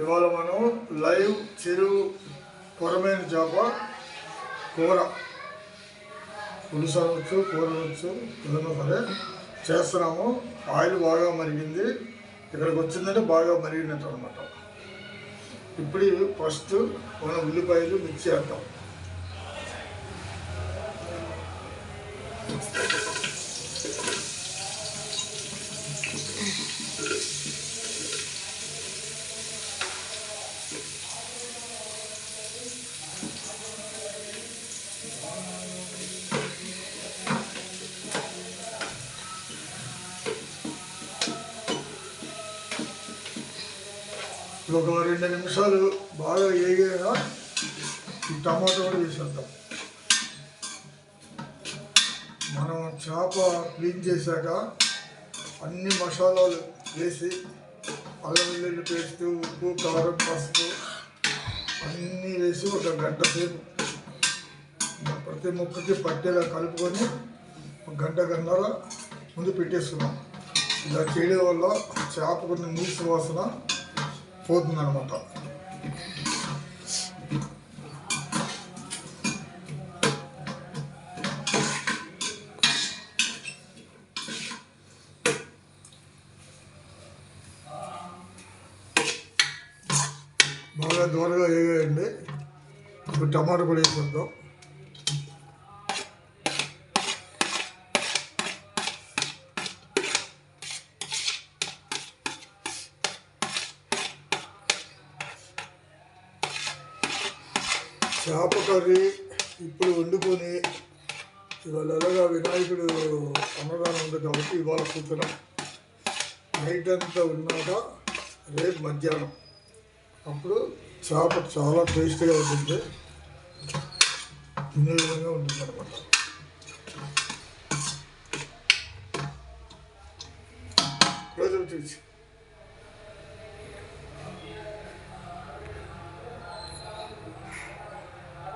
ఇవాళ మనం లైవ్ చెరువు కొరమైన చేప కూర. పులుసు అనవచ్చు కూర అనవచ్చు ఏదైనా సరే చేస్తున్నాము. ఆయిల్ బాగా మరిగింది. ఇక్కడికి వచ్చిందంటే బాగా మరిగినట్టు అనమాట ఇప్పుడు ఫస్ట్ మనం ఉల్లిపాయలు మిక్స్ చేద్దాం. ఒక రెండు నిమిషాలు బాగా వేగాక ఈ టమాటా కూడా వేసేద్దాం. మనం చేప క్లీన్ చేశాక అన్ని మసాలాలు వేసి అల్లం వెల్లుల్లి పేస్ట్ ఉప్పు కారం పసుపు అన్నీ వేసి ఒక గంట సేపు ప్రతి ముక్కకి పట్టేలా కలుపుకొని ఒక గంట గన్నర ముందు పెట్టేసుకున్నాం. ఇలా చేయడం వల్ల చేపకున్న నీసు వాసన పోతుందనమాట బాగా దూరంగా వేయండి ఇప్పుడు టమాటా కూడా వేసుకుందాం చేప కర్రీ ఇప్పుడు వండుకొని ఇవాళ ఎలాగా వినాయకుడు అన్నదానం ఉంది కాబట్టి ఇవాళ కూతున నైట్ అంతా ఉన్నాక రేపు మధ్యాహ్నం. అప్పుడు చేప చాలా టేస్ట్గా ఉంటుంది తినే విధంగా ఉంటుంది అనమాట రోజు చూసి